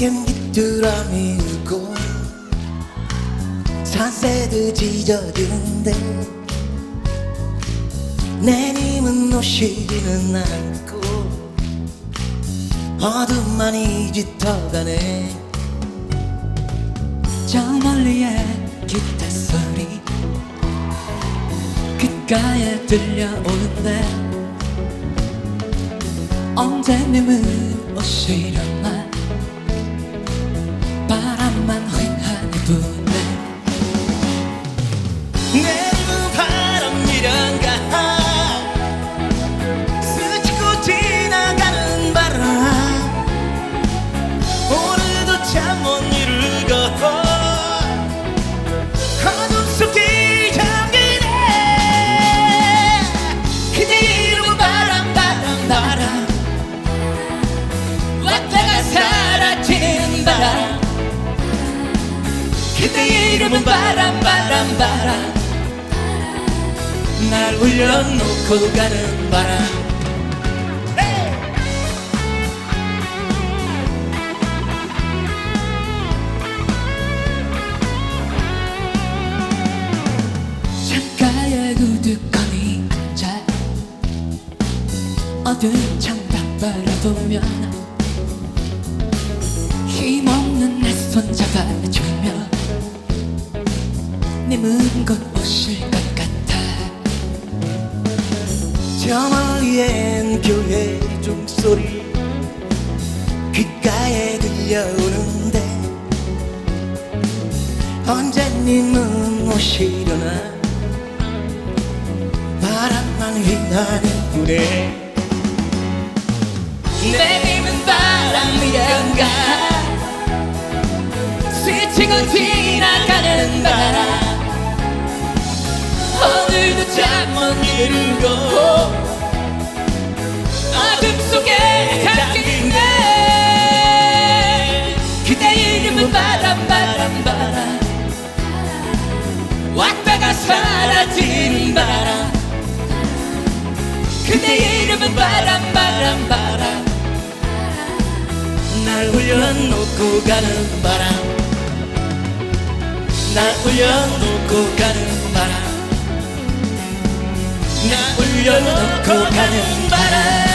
겜 귀뚜라미고 산새도 짖어드는데 내님은 오시지는 않고 어둠만 이 짙어가네. 저 멀리에 기타 소리 귓가에 들려오는데. 언제님은 오시려나 바람 그대의 이름은 바람 바람 바람. 날 울려놓고 가는 바람. 창가에 우두커니 앉아 어두운 창밖 바라보며 힘없는 내 손 잡아 주며 님은 곧 오실 것 같아. 저 멀리엔 교회 종소리 귓가에 들려오는데 언제 님은 오시려나 바람만 휘날릴 뿐에 내 님은 바람이란가 스치고 지나가는 바람 오늘도 잠못 이루고 어둠 속에 잠기네. 그대 이름은 바람 바람 바람. 왔다가 사라진 바람. 그대 이름은 바람 바람 바람. 날 울려놓고 가는 바람. 날 울려놓고 가는 바람 날 울려놓고 가는 바람